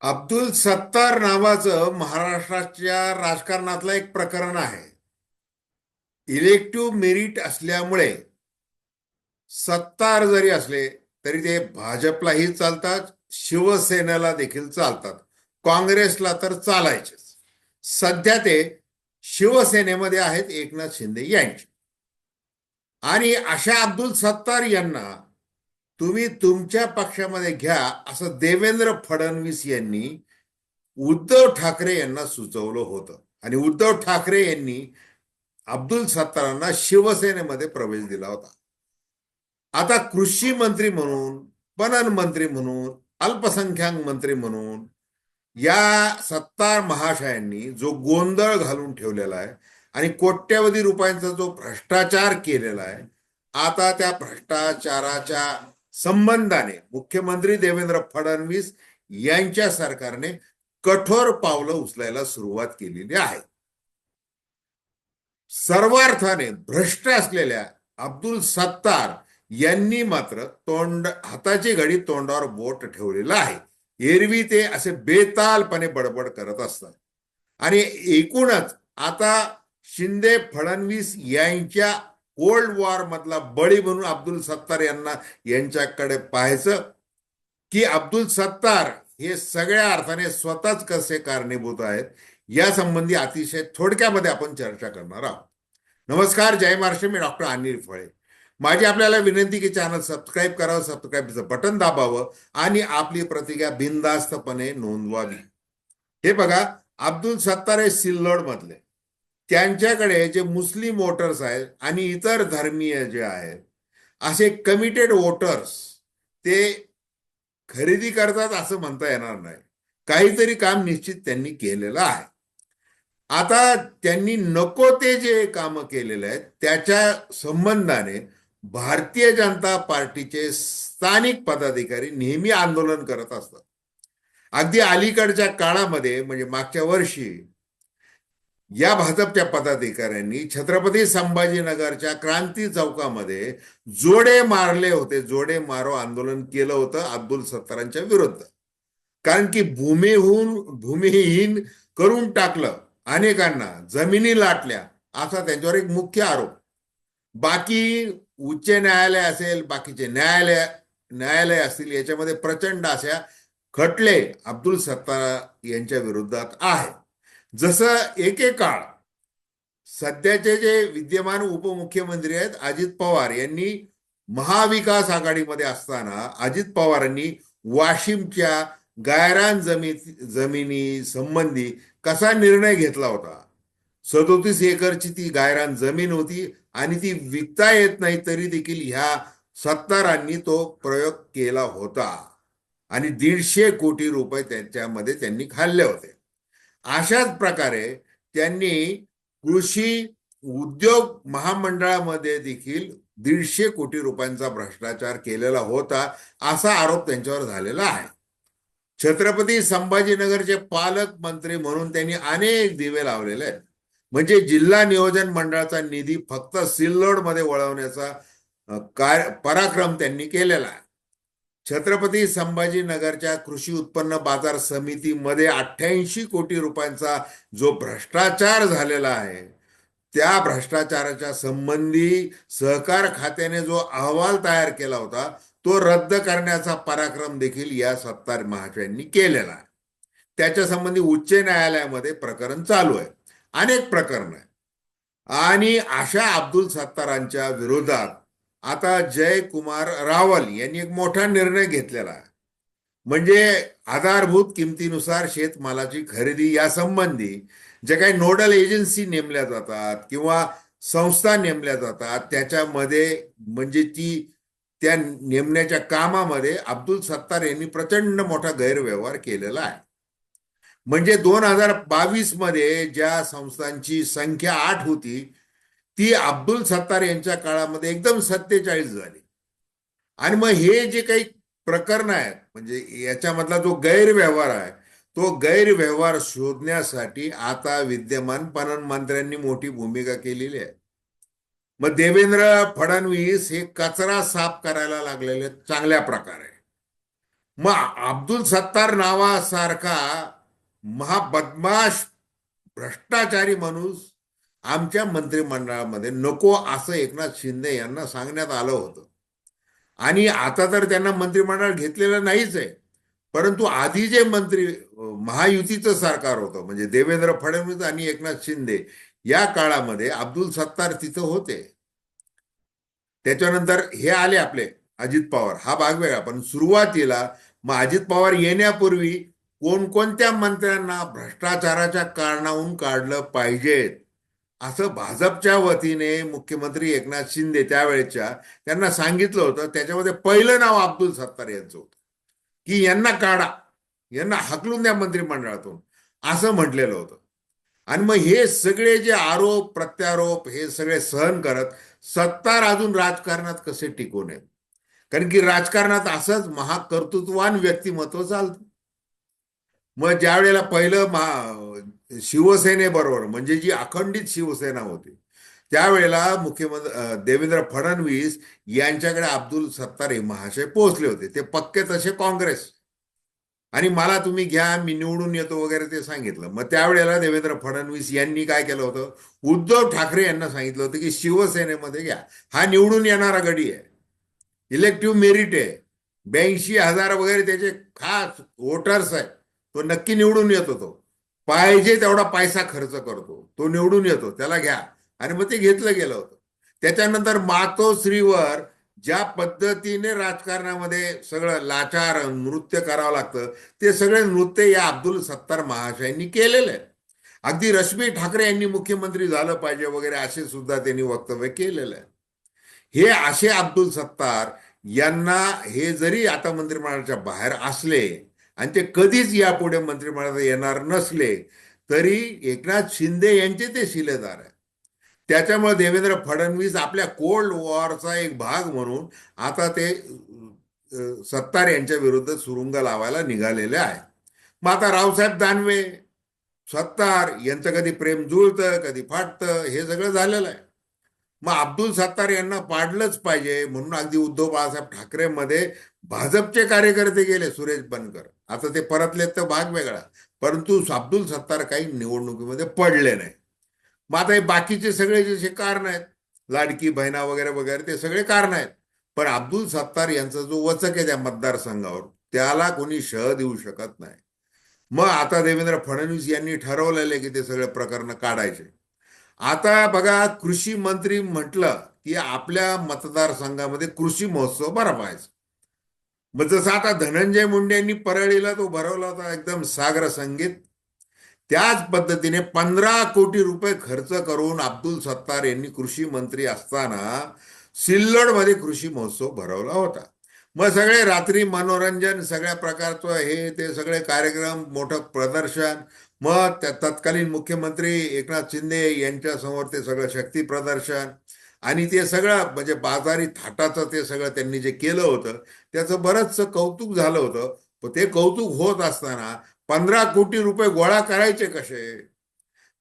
अब्दुल सत्तार नावाचं महाराष्ट्राच्या राजकारणातलं एक प्रकरण आहे. इलेक्टिव्ह मेरिट असल्यामुळे सत्तार जरी असले तरी ते भाजपलाही चालतात शिवसेनेला देखील चालतात. काँग्रेसला तर चालायचेच. सध्या ते शिवसेनेमध्ये आहेत एकनाथ शिंदे यांचे. आणि अशा अब्दुल सत्तार यांना तुम्ही तुमच्या पक्षामध्ये घ्या असं देवेंद्र फडणवीस यांनी उद्धव ठाकरे यांना सुचवलं होतं. आणि उद्धव ठाकरे यांनी अब्दुल सत्तारांना शिवसेनेमध्ये प्रवेश दिला होता. आता कृषी मंत्री म्हणून पणन मंत्री म्हणून अल्पसंख्याक मंत्री म्हणून या सत्तार महाशयांनी जो गोंधळ घालून ठेवलेला आहे आणि कोट्यवधी रुपयांचा जो भ्रष्टाचार केलेला आहे आता त्या भ्रष्टाचाराच्या संबंधाने मुख्यमंत्री देवेंद्र फडणवीस यांच्या सरकारने कठोर पावलं उचलायला सुरुवात केलेली आहे. सर्वार्थाने भ्रष्ट असलेल्या अब्दुल सत्तार यांनी मात्र तोंड हाताची घडी तोंडावर बोट ठेवलेलं आहे. एरवी ते असे बेतालपणे बडबड करत असतात. आणि एकूणच आता शिंदे फडणवीस यांच्या कोल्ड वॉर मधला बळी म्हणून अब्दुल सत्तार यांना यांच्याकडे पाहायचं की अब्दुल सत्तार हे सगळ्या अर्थाने स्वतःच कसे कारणीभूत आहेत या संबंधी अतिशय थोडक्यामध्ये आपण चर्चा करणार आहोत. नमस्कार जय महाराष्ट्र. मी डॉक्टर अनिल फळे. माझी आपल्याला विनंती की चॅनल सबस्क्राईब करावं सबस्क्राईबचं बटन दाबावं आणि आपली प्रतिज्ञा बिनधास्तपणे नोंदवावी. हे बघा अब्दुल सत्तार हे सिल्लोड मधले त्यांच्याकडे जे मुस्लिम वोटर्स आहेत आणि इतर धर्मीय जे आहेत असे कमिटेड वोटर्स ते खरेदी करतात असं म्हणता येणार नाही. काहीतरी काम निश्चित त्यांनी केलेलं आहे. आता त्यांनी नको ते जे काम केलेले आहेत त्याच्या संबंधाने भारतीय जनता पार्टीचे स्थानिक पदाधिकारी नेहमी आंदोलन करत असतात. अगदी अलीकडच्या काळामध्ये म्हणजे मागच्या वर्षी या भाजपच्या पदाधिकाऱ्यांनी छत्रपती संभाजीनगरच्या क्रांती चौकामध्ये जोडे मारले होते. जोडे मारो आंदोलन केलं होतं अब्दुल सत्तारांच्या विरुद्ध. कारण की भूमीहून भूमिहीन करून टाकलं अनेकांना जमिनी लाटल्या असा त्यांच्यावर एक मुख्य आरोप. बाकी उच्च न्यायालय असेल बाकीचे न्यायालय न्यायालय असतील याच्यामध्ये प्रचंड अशा खटले अब्दुल सत्तार यांच्या विरोधात आहे जसं एकेकाळ सध्याचे जे विद्यमान उपमुख्यमंत्री आहेत अजित पवार यांनी महाविकास आघाडीमध्ये असताना अजित पवारांनी वाशिमच्या गायरान जमी जमिनी संबंधी कसा निर्णय घेतला होता? सदोतीस एकरची ती गायरान जमीन होती आणि ती विकता येत नाही तरी देखील ह्या सत्तारांनी तो प्रयोग केला होता. आणि दीडशे कोटी रुपये त्याच्यामध्ये त्यांनी खाल्ले होते. अशाच प्रकारे त्यांनी कृषी उद्योग महामंडळामध्ये देखील दीडशे कोटी रुपयांचा भ्रष्टाचार केलेला होता असा आरोप त्यांच्यावर झालेला आहे. छत्रपती संभाजीनगरचे पालकमंत्री म्हणून त्यांनी अनेक दिवे लावलेले आहेत. म्हणजे जिल्हा नियोजन मंडळाचा निधी फक्त सिल्लोडमध्ये वळवण्याचा कार्य पराक्रम त्यांनी केलेला आहे. छत्रपती संभाजीनगरच्या कृषी उत्पन्न बाजार समितीमध्ये अठ्ठ्याऐंशी कोटी रुपयांचा जो भ्रष्टाचार झालेला आहे त्या भ्रष्टाचाराच्या संबंधी सहकार खात्याने जो अहवाल तयार केला होता तो रद्द करण्याचा पराक्रम देखील या सत्तार महाशयांनी केलेला आहे. त्याच्या संबंधी उच्च न्यायालयामध्ये प्रकरण चालू आहे. अनेक प्रकरण आहे. आणि अशा अब्दुल सत्तारांच्या विरोधात आता जयकुमार रावल यांनी एक मोठा निर्णय घेतलेला आहे. म्हणजे आधारभूत किमतीनुसार शेतमालाची खरेदी या संबंधी जे काही नोडल एजन्सी नेमल्या जातात किंवा संस्था नेमल्या जातात त्याच्यामध्ये म्हणजे ती त्या नेमण्याच्या कामामध्ये अब्दुल सत्तार यांनी प्रचंड मोठा गैरव्यवहार केलेला आहे. म्हणजे दोन हजार बावीसमध्ये ज्या संस्थांची संख्या आठ होती ती अब्दुल सत्तार यांच्या काळामध्ये एकदम सत्तेचाळीस झाली. आणि मग हे जे काही प्रकरण आहेत म्हणजे याच्यामधला जो गैरव्यवहार आहे तो गैरव्यवहार शोधण्यासाठी आता विद्यमान पणन मंत्र्यांनी मोठी भूमिका केलेली आहे. मग देवेंद्र फडणवीस हे कचरा साफ करायला लागलेले चांगल्या प्रकारे. मग अब्दुल सत्तार नावासारखा महाबदमाश भ्रष्टाचारी माणूस आमच्या मंत्रिमंडळामध्ये नको असं एकनाथ शिंदे यांना सांगण्यात आलं होतं. आणि आता तर त्यांना मंत्रिमंडळ घेतलेलं नाहीच आहे. परंतु आधी जे मंत्री महायुतीचं सरकार होतं म्हणजे देवेंद्र फडणवीस आणि एकनाथ शिंदे या काळामध्ये अब्दुल सत्तार तिथं होते. त्याच्यानंतर हे आले आपले अजित पवार. हा भाग वेगळा पण सुरुवातीला मग अजित पवार येण्यापूर्वी कोणकोणत्या मंत्र्यांना भ्रष्टाचाराच्या कारणाहून काढलं पाहिजेत? असं भाजपच्या वतीने मुख्यमंत्री एकनाथ शिंदे त्यावेळेच्या त्यांना सांगितलं होतं. त्याच्यामध्ये पहिलं नाव अब्दुल सत्तार यांचं होतं. की यांना काढा. यांना हकलून द्या मंत्रिमंडळातून. असं म्हटलेलं होतं. आणि मग हे सगळे जे आरोप प्रत्यारोप हे सगळे सहन करत सत्तार अजून राजकारणात कसे टिकून नये कारण की राजकारणात असंच महाकर्तृत्वान व्यक्तिमत्व चालतं. मग ज्या वेळेला पहिलं महा शिवसेनेबरोबर म्हणजे जी अखंडित शिवसेना होती. त्यावेळेला मुख्यमंत्री देवेंद्र फडणवीस यांच्याकडे अब्दुल सत्तार हे महाशय पोहोचले होते. ते पक्के तसे काँग्रेस. आणि मला तुम्ही घ्या मी निवडून येतो वगैरे ते सांगितलं. मग त्यावेळेला देवेंद्र फडणवीस यांनी काय केलं होतं? उद्धव ठाकरे यांना सांगितलं होतं की शिवसेनेमध्ये घ्या. हा निवडून येणारा गडी आहे. इलेक्टिव्ह मेरिट आहे. ब्याऐंशी हजार वगैरे त्याचे खास वोटर्स आहेत तो नक्की निवडून येतो तो. पाहिजे तेवढा पैसा खर्च करतो. तो निवडून येतो. त्याला घ्या. आणि मग ते घेतलं गेलं होतं. त्याच्यानंतर मातोश्रीवर ज्या पद्धतीने राजकारणामध्ये सगळं लाचार नृत्य करावं लागतं ते सगळे नृत्य या अब्दुल सत्तार महाशयांनी केलेलं आहे अगदी रश्मी ठाकरे यांनी मुख्यमंत्री झालं पाहिजे वगैरे असे सुद्धा त्यांनी वक्तव्य केलेलं आहे. हे असे अब्दुल सत्तार यांना हे जरी आता मंत्रिमंडळाच्या बाहेर असले आणि ते कधीच यापुढे मंत्रिमंडळात येणार नसले तरी एकनाथ शिंदे यांचे ते शिलेदार आहे त्याच्यामुळे देवेंद्र फडणवीस आपल्या कोल्ड वॉरचा एक भाग म्हणून आता ते सत्तार यांच्या विरुद्ध सुरुंग लावायला निघालेले आहे मग आता रावसाहेब दानवे सत्तार यांचं कधी प्रेम जुळतं कधी फाटतं हे सगळं झालेलं आहे. मग अब्दुल सत्तार यांना पाडलंच पाहिजे म्हणून अगदी उद्धव बाळासाहेब ठाकरेमध्ये भाजपचे कार्यकर्ते गेले सुरेश बनकर. आता ते परतलेत तर भाग वेगळा. परंतु अब्दुल सत्तार काही निवडणुकीमध्ये पडले नाही. मग आता हे बाकीचे सगळे जे कारण आहेत लाडकी बहिणा वगैरे वगैरे ते सगळे कारण आहेत. पण अब्दुल सत्तार यांचा जो वचक आहे त्या मतदारसंघावर त्याला कोणी शह देऊ शकत नाही. मग आता देवेंद्र फडणवीस यांनी ठरवलेले की ते सगळे प्रकरण काढायचे. आता बघा कृषी मंत्री म्हटलं की आपल्या मतदारसंघामध्ये कृषी महोत्सव भरवायचा मग जसं आता धनंजय मुंडे यांनी परळीला तो भरवला होता एकदम सागर संगीत त्याच पद्धतीने पंधरा कोटी रुपये खर्च करून अब्दुल सत्तार यांनी कृषी मंत्री असताना सिल्लोडमध्ये कृषी महोत्सव भरवला होता. मग सगळे रात्री मनोरंजन सगळ्या प्रकारचं हे ते सगळे कार्यक्रम मोठं प्रदर्शन मग त्या तत्कालीन मुख्यमंत्री एकनाथ शिंदे यांच्यासमोर ते सगळं शक्ती प्रदर्शन आणि ते सगळं म्हणजे बाजारी थाटाचं ते सगळं त्यांनी जे केलं होतं त्याचं बरंचसं कौतुक झालं होतं. पण ते कौतुक होत असताना पंधरा कोटी रुपये गोळा करायचे कसे?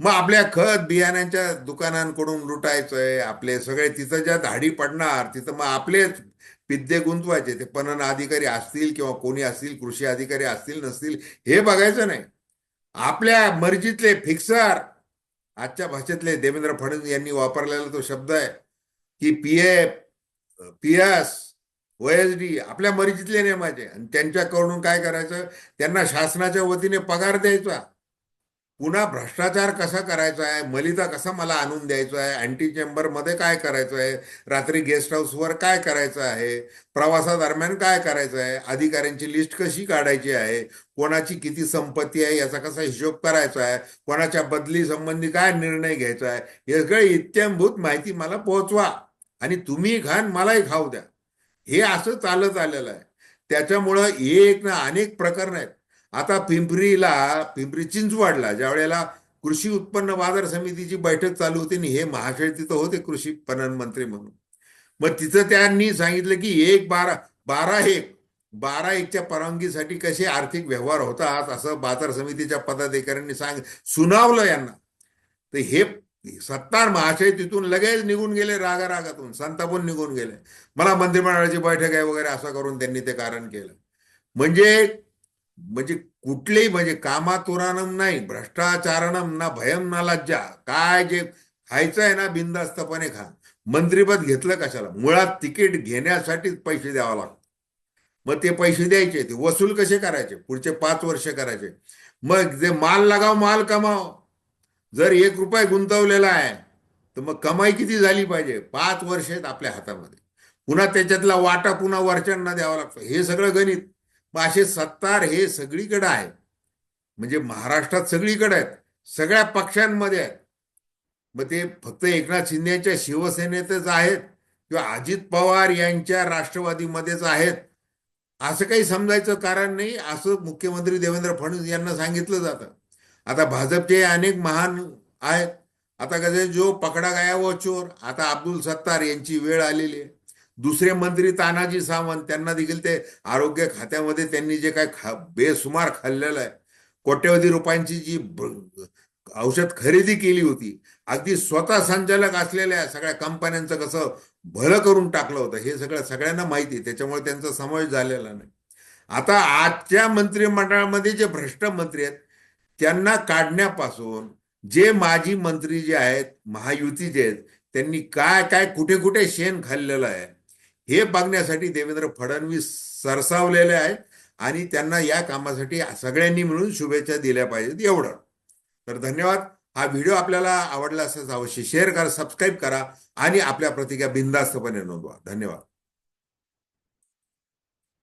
मग आपल्या खत बियाण्यांच्या दुकानांकडून लुटायचंय आपले सगळे तिथं ज्या धाडी पडणार तिथं मग आपलेच पिद्दे गुंतवायचे. ते पणन अधिकारी असतील किंवा कोणी असतील कृषी अधिकारी असतील नसतील हे बघायचं नाही. आपल्या मर्जीतले फिक्सर आजच्या भाषेतले देवेंद्र फडणवीस यांनी वापरलेला तो शब्द आहे की P F P S O S D आपल्या मर्जीतले नेमायचे आणि त्यांच्याकडून काय करायचं? त्यांना शासनाच्या वतीने पगार द्यायचा. पुन्हा भ्रष्टाचार कसा करायचा आहे? मलिता कसा मला आणून द्यायचा आहे? अँटी चेंबरमध्ये काय करायचं आहे? रात्री गेस्ट हाऊसवर काय करायचं आहे? प्रवासादरम्यान काय करायचं आहे? अधिकाऱ्यांची लिस्ट कशी काढायची आहे? कोणाची किती संपत्ती आहे? याचा कसा हिशोब करायचा आहे? कोणाच्या बदली संबंधी काय निर्णय घ्यायचा आहे? हे सगळं इत्यंभूत माहिती मला पोहोचवा. आणि तुम्ही घाण मलाही खाऊ द्या. हे असं चालत आलेलं आहे. त्याच्यामुळं एक ना अनेक प्रकरण आहेत. आता पिंपरीला पिंपरी चिंचवाडला ज्या वेळेला कृषी उत्पन्न बाजार समितीची बैठक चालू होती आणि हे महाशय तिथं होते कृषी पणन मंत्री म्हणून. मग तिथं त्यांनी सांगितलं की एक बारा बारा एक बारा एकच्या परवानगीसाठी कसे आर्थिक व्यवहार होतात असं बाजार समितीच्या पदाधिकाऱ्यांनी सांग सुनावलं यांना. तर हे सत्तार महाशय तिथून लगेच निघून गेले रागा रागातून संतापून निघून गेले. मला मंत्रिमंडळाची बैठक आहे वगैरे असं करून त्यांनी ते कारण केलं. म्हणजे म्हणजे कुठलेही म्हणजे कामातुरानम नाही भ्रष्टाचारणम ना भयम ना लज्जा. काय जे खायचं आहे ना बिंदास्तपणे खा. मंत्रीपद घेतलं कशाला? मुळात तिकीट घेण्यासाठीच पैसे द्यावा लागतो. मग ते पैसे द्यायचे ते वसूल कसे करायचे? पुढचे पाच वर्ष करायचे. मग जे माल लगाव माल कमाव. जर एक रुपये गुंतवलेला आहे तर मग कमाई किती झाली पाहिजे? पाच वर्ष आहेत आपल्या हातामध्ये. पुन्हा त्याच्यातला वाटा पुन्हा वरच्यांना द्यावा लागतो. हे सगळं गणित. मग असे सत्तार हे सगळीकडे आहे. म्हणजे महाराष्ट्रात सगळीकडे आहेत. सगळ्या पक्षांमध्ये आहेत. मग ते फक्त एकनाथ शिंदेच्या शिवसेनेतच आहेत किंवा अजित पवार यांच्या राष्ट्रवादीमध्येच आहेत. असं काही समजायचं कारण नाही. असं मुख्यमंत्री देवेंद्र फडणवीस यांना सांगितलं जातं. आता भाजपचे अनेक महान आहेत. आता कसे जो पकडा गया व चोर. आता अब्दुल सत्तार यांची वेळ आलेली आहे. दुसरे मंत्री तानाजी सावंत त्यांना देखील ते आरोग्य खात्यामध्ये त्यांनी जे काय खा बेसुमार खाल्लेलं आहे. कोट्यवधी रुपयांची जी औषध खरेदी केली होती अगदी स्वतः संचालक असलेल्या सगळ्या कंपन्यांचं कसं भलं करून टाकलं होतं हे सगळं सगळ्यांना माहिती आहे. त्याच्यामुळे त्यांचा समावेश झालेला नाही. आता आजच्या मंत्रिमंडळामध्ये जे भ्रष्ट मंत्री आहेत त्यांना काढण्यापासून जे माजी मंत्री जे आहेत महायुतीचे आहेत त्यांनी काय काय कुठे कुठे शेण खाल्लेलं आहे हे बघण्यासाठी देवेंद्र फडणवीस सरसावलेले आहेत आणि त्यांना या कामासाठी सगळ्यांनी मिळून शुभेच्छा दिल्या पाहिजेत एवढं. तर धन्यवाद. हा व्हिडिओ आपल्याला आवडला असेल अवश्य शेअर करा सबस्क्राईब करा आणि आपल्या प्रतिक्रिया बिंदास्तपणे नोंदवा. धन्यवाद.